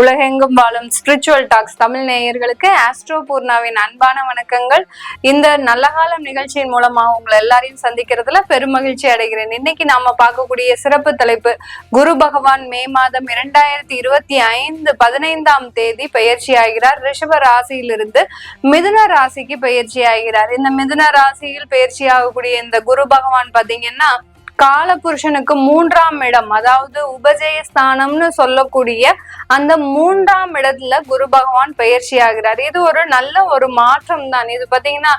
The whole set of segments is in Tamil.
உலகெங்கும் வாழும் ஸ்பிரிச்சுவல் டாக்ஸ் தமிழ் நேயர்களுக்கு ஆஸ்ட்ரோ பூர்ணாவின் அன்பான வணக்கங்கள். இந்த நல்ல காலம் நிகழ்ச்சியின் மூலமா உங்களை எல்லாரையும் சந்திக்கிறதுல பெருமகிழ்ச்சி அடைகிறேன். இன்னைக்கு நாம பார்க்கக்கூடிய சிறப்பு தலைப்பு குரு பகவான் மே மாதம் இரண்டாயிரத்தி இருபத்தி ஐந்து பதினைந்தாம் தேதி பயிற்சி ஆகிறார். ரிஷப ராசியிலிருந்து மிதுன ராசிக்கு பயிற்சி ஆகிறார். இந்த மிதுன ராசியில் பயிற்சி ஆகக்கூடிய இந்த குரு பகவான் பாத்தீங்கன்னா காலபுருஷனுக்கு மூன்றாம் இடம் அதாவது உபஜயஸ்தானம்னு சொல்லக்கூடிய அந்த மூன்றாம் இடத்துல குரு பகவான் பயிற்சி ஆகிறார் இது ஒரு நல்ல ஒரு மாற்றம் தான் இது பாத்தீங்கன்னா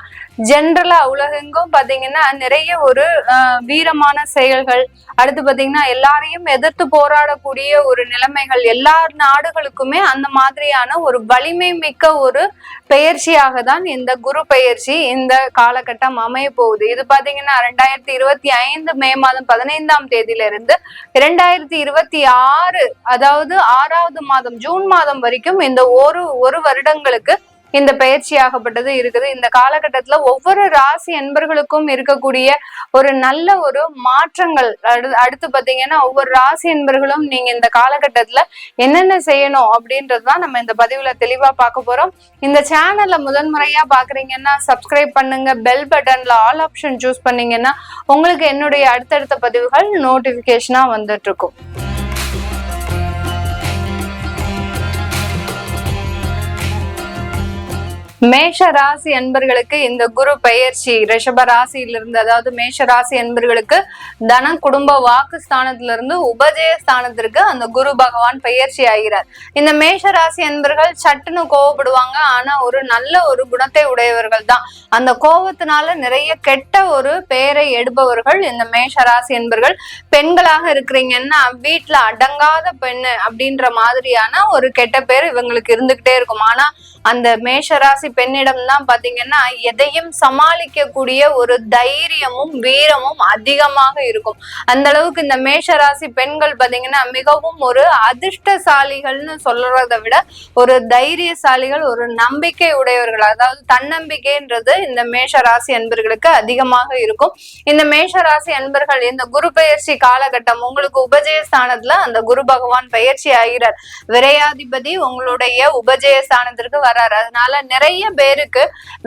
ஜென்ரலா உலகெங்கும் பாத்தீங்கன்னா நிறைய ஒரு ஆஹ், வீரமான செயல்கள். அடுத்து பாத்தீங்கன்னா எல்லாரையும் எதிர்த்து போராடக்கூடிய ஒரு நிலைமைகள். எல்லா நாடுகளுக்குமே அந்த மாதிரியான ஒரு வலிமை மிக்க ஒரு பெயர்ச்சியாக தான் இந்த குரு பெயர்ச்சி இந்த காலகட்டம் அமைய போகுது. இது பாத்தீங்கன்னா ரெண்டாயிரத்தி இருபத்தி ஐந்து மே மாதம் பதினைந்தாம் தேதியில இருந்து இரண்டாயிரத்தி இருபத்தி ஆறு அதாவது ஆறாவது மாதம் ஜூன் மாதம் வரைக்கும் இந்த ஒரு ஒரு வருடங்களுக்கு இந்த பயிற்சியாகப்பட்டது இருக்குது. இந்த காலகட்டத்துல ஒவ்வொரு ராசி என்பர்களுக்கும் இருக்கக்கூடிய ஒரு நல்ல ஒரு மாற்றங்கள். அடு- அடுத்து பாத்தீங்கன்னா ஒவ்வொரு ராசி என்பர்களும் நீங்க இந்த காலகட்டத்துல என்னென்ன செய்யணும் அப்படின்றதுதான் நம்ம இந்த பதிவுல தெளிவா பார்க்க போறோம். இந்த சேனல்ல முதன்முறையா பாக்குறீங்கன்னா சப்ஸ்கிரைப் பண்ணுங்க. பெல் பட்டன்ல ஆல் ஆப்ஷன் சூஸ் பண்ணீங்கன்னா உங்களுக்கு என்னுடைய அடுத்தடுத்த பதிவுகள் நோட்டிபிகேஷனா வந்துட்டு இருக்கும் மேஷ ராசி அன்பர்களுக்கு இந்த குரு பெயர்ச்சி ரிஷப ராசியிலிருந்து அதாவது மேஷ ராசி அன்பர்களுக்கு தன குடும்ப வாக்கு ஸ்தானத்திலிருந்து உபஜய ஸ்தானத்திற்கு அந்த குரு பகவான் பெயர்ச்சி ஆகிறார். இந்த மேஷ ராசி அன்பர்கள் சட்டுன்னு கோவப்படுவாங்க. ஆனா ஒரு நல்ல ஒரு குணத்தை உடையவர்கள் தான். அந்த கோபத்தினால நிறைய கெட்ட ஒரு பெயரை எடுப்பவர்கள் இந்த மேஷ ராசி அன்பர்கள். பெண்களாக இருக்கிறீங்கன்னா வீட்டுல அடங்காத பெண்ணு அப்படின்ற மாதிரியான ஒரு கெட்ட பேர் இவங்களுக்கு இருந்துகிட்டே இருக்கும். ஆனா அந்த மேஷராசி பெண்ணிடம் தான் பாத்தீங்கன்னா எதையும் சமாளிக்கக்கூடிய ஒரு தைரியமும் வீரமும் அதிகமாக இருக்கும். அந்த அளவுக்கு இந்த மேஷராசி பெண்கள் பாத்தீங்கன்னா மிகவும் ஒரு அதிர்ஷ்டசாலிகள்னு சொல்றதை விட ஒரு தைரியசாலிகள் ஒரு நம்பிக்கை உடையவர்கள் அதாவது தன்னம்பிக்கைன்றது இந்த மேஷ ராசி அன்பர்களுக்கு அதிகமாக இருக்கும். இந்த மேஷ ராசி அன்பர்கள் இந்த குரு பெயர்ச்சி காலகட்டம் உங்களுக்கு உபஜய ஸ்தானத்துல அந்த குரு பகவான் பயிற்சி ஆகிறார். விரையாதிபதி உங்களுடைய உபஜய ஸ்தானத்திற்கு வர்றாரு அதனால நிறைய பேருக்கு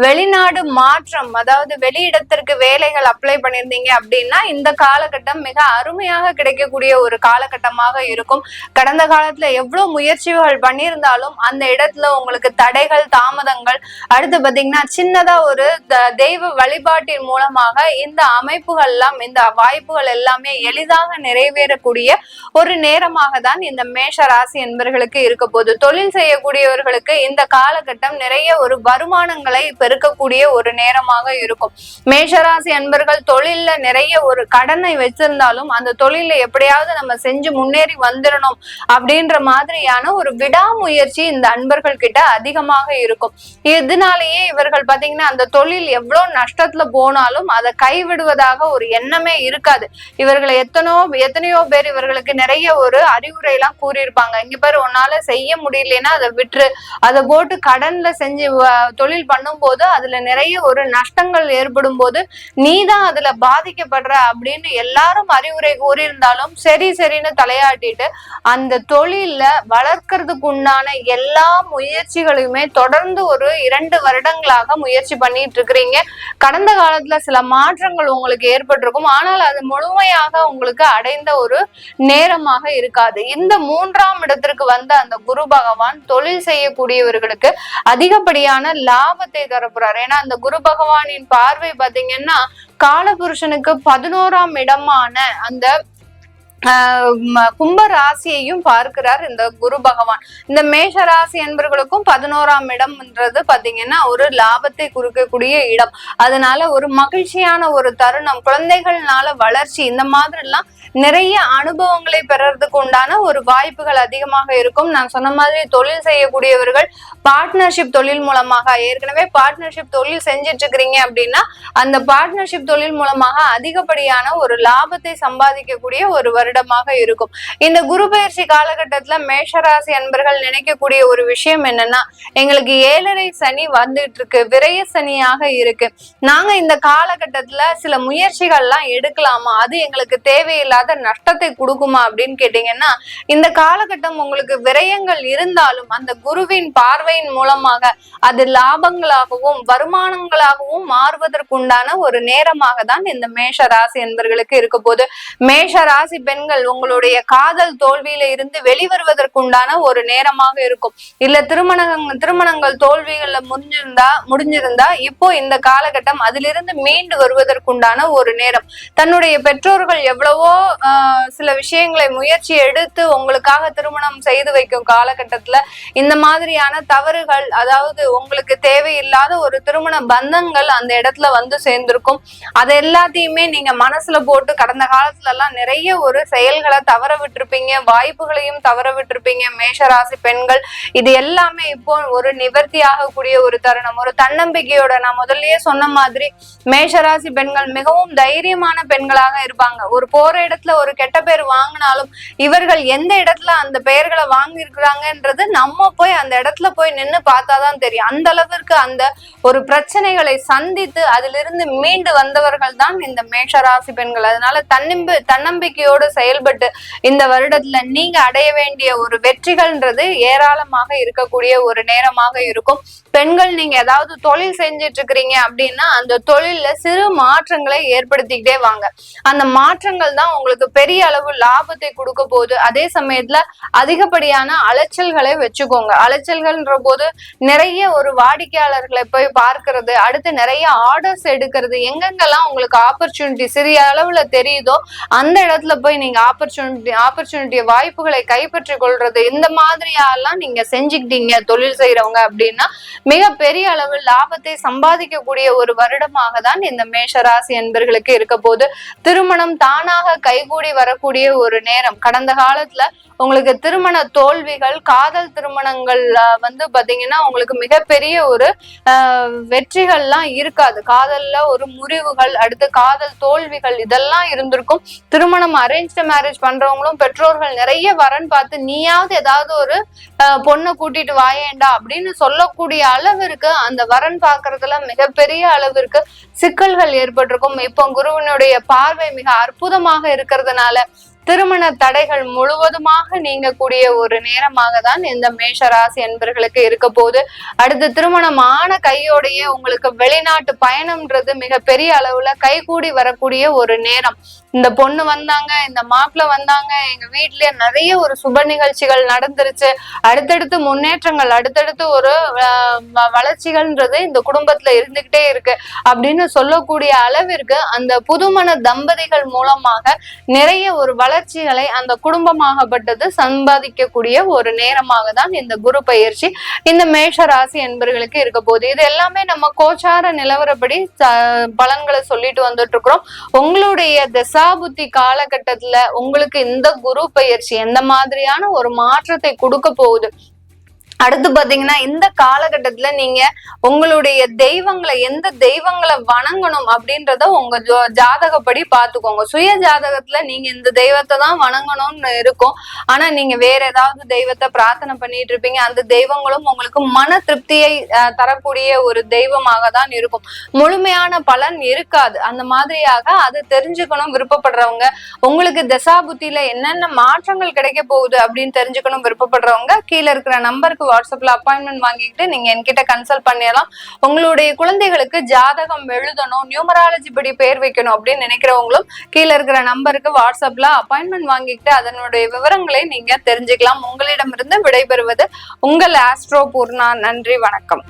வெளிநாடு மாற்றம் அதாவது வெளியிடத்திற்கு வேலைகள் அப்ளை பண்ணியிருந்தீங்க அப்படின்னா இந்த காலகட்டம் மிக அருமையாக கிடைக்கக்கூடிய ஒரு காலகட்டமாக இருக்கும். கடந்த காலத்துல எவ்வளவு முயற்சிகள் பண்ணியிருந்தாலும் அந்த இடத்துல உங்களுக்கு தடைகள் தாமதங்கள் அடுத்து பாத்தீங்கன்னா சின்னதா ஒரு தெய்வ வழிபாட்டின் மூலமாக இந்த அமைப்புகள் எல்லாம் இந்த வாய்ப்புகள் எல்லாமே எளிதாக நிறைவேறக்கூடிய ஒரு நேரமாக தான் இந்த மேஷ ராசி என்பர்களுக்கு இருக்க போகுது. தொழில் செய்யக்கூடியவர்களுக்கு இந்த காலகட்டம் நிறைய ஒரு வருமானங்களை பெருக்கக்கூடிய ஒரு நேரமாக இருக்கும். மேஷராசி அன்பர்கள் தொழில்ல நிறைய ஒரு கடனை வச்சிருந்தாலும் அந்த தொழில எப்படியாவது நம்ம செஞ்சு முன்னேறி வந்துடணும் அப்படின்ற மாதிரியான ஒரு விடாமுயற்சி இந்த அன்பர்கள் கிட்ட அதிகமாக இருக்கும். இதனாலேயே இவர்கள் பாத்தீங்கன்னா அந்த தொழில் எவ்வளவு நஷ்டத்துல போனாலும் அதை கைவிடுவதாக ஒரு எண்ணமே இருக்காது. இவர்களை எத்தனோ எத்தனையோ பேர் இவர்களுக்கு நிறைய ஒரு அறிவுரை எல்லாம் கூறியிருப்பாங்க. இங்க பாரு உன்னால செய்ய முடியலன்னா அதை விட்டுரு. அதை போட்டு கடன்ல செஞ்சு தொழில் பண்ணும்போது அதுல நிறைய ஒரு நஷ்டங்கள் ஏற்படும் போது நீதான் அதுல பாதிக்கப்படுற அப்படின்னு எல்லாரும் அறிவுரை கூறியிருந்தாலும் சரி சரின்னு தலையாட்டிட்டு அந்த தொழில வளர்க்கறதுக்கு உண்டான எல்லா முயற்சிகளையுமே தொடர்ந்து ஒரு இரண்டு வருடங்களாக முயற்சி பண்ணிட்டு இருக்கிறீங்க கடந்த காலத்துல சில மாற்றங்கள் உங்களுக்கு ஏற்பட்டிருக்கும். ஆனால் அது முழுமையாக உங்களுக்கு அடைந்த ஒரு நேரமாக இருக்காது. இந்த மூன்றாம் இடத்திற்கு வந்த அந்த குரு பகவான் தொழில் செய்யக்கூடியவர்களுக்கு அதிகப்படியான லாபத்தை தரப்புறாரு. ஏன்னா அந்த குரு பகவானின் பார்வை பாத்தீங்கன்னா காலபுருஷனுக்கு பதினோராம் இடமான அந்த ஆஹ் கும்ப ராசியையும் பார்க்கிறார் இந்த குரு பகவான். இந்த மேஷ ராசி என்பவர்களுக்கும் பதினோராம் இடம்ன்றது பாத்தீங்கன்னா ஒரு லாபத்தை குறிக்கக்கூடிய இடம். அதனால ஒரு மகிழ்ச்சியான ஒரு தருணம். குழந்தைகள்னால வளர்ச்சி இந்த மாதிரி எல்லாம் நிறைய அனுபவங்களை பெறறதுக்கு உண்டான ஒரு வாய்ப்புகள் அதிகமாக இருக்கும். நான் சொன்ன மாதிரி தொழில் செய்யக்கூடியவர்கள் பார்ட்னர்ஷிப் தொழில் மூலமாக ஏற்கனவே பார்ட்னர்ஷிப் தொழில் செஞ்சுட்டு இருக்கிறீங்க அப்படின்னா அந்த பார்ட்னர்ஷிப் தொழில் மூலமாக அதிகப்படியான ஒரு லாபத்தை சம்பாதிக்கக்கூடிய ஒரு வருடமாக இருக்கும். இந்த குரு பயிற்சி காலகட்டத்துல மேஷராசி அன்பர்கள் நினைக்கக்கூடிய ஒரு விஷயம் என்னன்னா எங்களுக்கு ஏழரை சனி வந்துட்டு இருக்கு விரைய சனியாக இருக்கு. நாங்க இந்த காலகட்டத்துல சில முயற்சிகள்லாம் எடுக்கலாமா? அது எங்களுக்கு தேவையில்லாத எதிர்பாராத நஷ்டத்தை கொடுக்குமா அப்படின்னு கேட்டீங்கன்னா இந்த காலகட்டம் உங்களுக்கு விரயங்கள் இருந்தாலும் அந்த குருவின் பார்வையின் மூலமாக அது லாபங்களாகவும் வருமானங்களாகவும் மாறுவதற்குண்டான ஒரு நேரமாக தான் இந்த மேஷ ராசி என்பர்களுக்கு இருக்க போது. மேஷ ராசி பெண்கள் உங்களுடைய காதல் தோல்வியில இருந்து வெளிவருவதற்குண்டான ஒரு நேரமாக இருக்கும். இல்ல திருமண திருமணங்கள் தோல்விகள்ல முடிஞ்சிருந்தா முடிஞ்சிருந்தா இப்போ இந்த காலகட்டம் அதிலிருந்து மீண்டு வருவதற்குண்டான ஒரு நேரம். தன்னுடைய பெற்றோர்கள் எவ்வளவோ சில விஷயங்களை முயற்சி எடுத்து உங்களுக்காக திருமணம் செய்து வைக்கும் காலகட்டத்துல இந்த மாதிரியான தவறுகள் அதாவது உங்களுக்கு தேவையில்லாத ஒரு திருமண பந்தங்கள் அந்த இடத்துல வந்து சேர்ந்திருக்கும். அது எல்லாத்தையுமே நீங்க மனசுல போட்டு கடந்த காலத்துல எல்லாம் நிறைய ஒரு செயல்களை தவற விட்டுருப்பீங்க வாய்ப்புகளையும் தவற விட்டுருப்பீங்க. மேஷராசி பெண்கள் இது எல்லாமே இப்போ ஒரு நிவர்த்தி ஆகக்கூடிய ஒரு தருணம். ஒரு தன்னம்பிக்கையோட நான் முதல்லயே சொன்ன மாதிரி மேஷராசி பெண்கள் மிகவும் தைரியமான பெண்களாக இருப்பாங்க. ஒரு போற இடத்துல ஒரு கெட்ட பேர் வாங்கினாலும் இவர்கள் எந்த இடத்துல அந்த பெயர்களை வாங்கியிருக்கிறாங்கன்றது நம்ம போய் அந்த இடத்துல போய் நின்று பார்த்தாதான் தெரியும். அந்த அளவிற்கு அந்த ஒரு பிரச்சனைகளை சந்தித்து அதிலிருந்து மீண்டு வந்தவர்கள் தான் இந்த மேஷராசி பெண்கள். அதனால தன்னம்பி தன்னம்பிக்கையோடு செயல்பட்டு இந்த வருடத்துல நீங்க அடைய வேண்டிய ஒரு வெற்றிகள்ன்றது ஏராளமாக இருக்கக்கூடிய ஒரு நேரமாக இருக்கும். பெண்கள் நீங்க ஏதாவது தொழில் செஞ்சிட்டு இருக்கிறீங்க அப்படின்னா அந்த தொழில்ல சிறு மாற்றங்களை ஏற்படுத்திக்கிட்டே வாங்க. அந்த மாற்றங்கள் தான் உங்களுக்கு பெரிய அளவு லாபத்தை கொடுக்க போகுது. அதே சமயத்துல அதிகப்படியான அலைச்சல்களை வச்சுக்கோங்க. அலைச்சல்கள்ன்ற போது நிறைய ஒரு வாடிக்கையாளர்களை போய் பார்க்கறது அடுத்து நிறைய ஆர்டர்ஸ் எடுக்கிறது எங்கெங்கெல்லாம் உங்களுக்கு ஆப்பர்ச்சுனிட்டி சிறிய அளவுல தெரியுதோ அந்த இடத்துல போய் நீங்க ஆப்பர்ச்சுனிட்டி ஆப்பர்ச்சுனிட்டி வாய்ப்புகளை கைப்பற்றி கொள்றது இந்த மாதிரியாலாம் நீங்க செஞ்சுக்கிட்டீங்க தொழில் செய்யறவங்க அப்படின்னா மிக பெரிய அளவு லாபத்தை சம்பாதிக்கக்கூடிய ஒரு வருடமாக தான் இந்த மேஷராசி என்பர்களுக்கு இருக்க போது திருமணம் தானாக கைகூடி வரக்கூடிய ஒரு நேரம். கடந்த காலத்துல உங்களுக்கு திருமண தோல்விகள் காதல் திருமணங்கள் வந்து பாத்தீங்கன்னா உங்களுக்கு மிகப்பெரிய ஒரு வெற்றிகள்லாம் இருக்காது. காதல்ல ஒரு முறிவுகள் அடுத்து காதல் தோல்விகள் இதெல்லாம் இருந்திருக்கும். திருமணம் அரேஞ்ச் மேரேஜ் பண்றவங்களும் பெற்றோர்கள் நிறைய வரன் பார்த்து நீயாவது ஏதாவது ஒரு பொண்ணை கூட்டிட்டு வாயேண்டா அப்படின்னு சொல்லக்கூடிய அளவிற்கு அந்த வரன் பாக்குறதுல மிகப்பெரிய அளவிற்கு சிக்கல்கள் ஏற்பட்டிருக்கும். இப்போ குருவினுடைய பார்வை மிக அற்புதமாக இருக்கிறதுனால திருமண தடைகள் முழுவதுமாக நீங்கக்கூடிய ஒரு நேரமாக தான் இந்த மேஷராசி என்பர்களுக்கு இருக்க போது அடுத்து திருமணமான கையோடையே உங்களுக்கு வெளிநாட்டு பயணம்ன்றது மிக பெரிய அளவுல கைகூடி வரக்கூடிய ஒரு நேரம். இந்த பொண்ணு வந்தாங்க இந்த மாப்பிள்ள வந்தாங்க எங்க வீட்லயே நிறைய ஒரு சுப நிகழ்ச்சிகள் நடந்துருச்சு. அடுத்தடுத்து முன்னேற்றங்கள் அடுத்தடுத்து ஒரு வளர்ச்சிகள்ன்றது இந்த குடும்பத்துல இருந்துகிட்டே இருக்கு. அப்படின்னு சொல்லக்கூடிய அளவிற்கு அந்த புதுமண தம்பதிகள் மூலமாக நிறைய ஒரு வளர்ச்சிகளை அந்த குடும்பமாகப்பட்டது சம்பாதிக்கக்கூடிய ஒரு நேரமாக தான் இந்த குரு பயிற்சி இந்த மேஷ ராசி என்பர்களுக்கு இருக்க போகுது. இது எல்லாமே நம்ம கோச்சார நிலவரப்படி பலன்களை சொல்லிட்டு வந்துட்டு இருக்கிறோம் உங்களுடைய தசா புத்தி காலகட்டத்துல உங்களுக்கு இந்த குரு பயிற்சி எந்த மாதிரியான ஒரு மாற்றத்தை கொடுக்க போகுது? அடுத்து பாத்தீங்கன்னா இந்த காலகட்டத்துல நீங்க உங்களுடைய தெய்வங்களை எந்த தெய்வங்களை வணங்கணும் அப்படின்றத உங்க ஜாதகப்படி பாத்துக்கோங்க. சுய ஜாதகத்துல நீங்க இந்த தெய்வத்தை தான் வணங்கணும்னு இருக்கும். ஆனா நீங்க வேற ஏதாவது தெய்வத்தை பிரார்த்தனை பண்ணிட்டு இருப்பீங்க. அந்த தெய்வங்களும் உங்களுக்கு மன திருப்தியை தரக்கூடிய ஒரு தெய்வமாக தான் இருக்கும். முழுமையான பலன் இருக்காது. அந்த மாதிரியாக அது தெரிஞ்சுக்கணும் விருப்பப்படுறவங்க. உங்களுக்கு தசாபுத்தியில என்னென்ன மாற்றங்கள் கிடைக்க போகுது அப்படின்னு தெரிஞ்சுக்கணும் விருப்பப்படுறவங்க கீழே இருக்கிற நம்பருக்கு வாட்ஸ்அப்ல அப்பாயின்மெண்ட் வாங்கிக்கிட்டு நீங்க என்கிட்ட கன்சல்ட் பண்ணிடலாம். உங்களுடைய குழந்தைகளுக்கு ஜாதகம் எழுதணும் நியூமராலஜி படி பேர் வைக்கணும் அப்படின்னு நினைக்கிறவங்களும் கீழே இருக்கிற நம்பருக்கு வாட்ஸ்அப்ல அப்பாயின்மெண்ட் வாங்கிக்கிட்டு அதனுடைய விவரங்களை நீங்க தெரிஞ்சுக்கலாம். உங்களிடமிருந்து விடைபெறுவது உங்கள் ஆஸ்ட்ரோ பூர்ணா நன்றி வணக்கம்.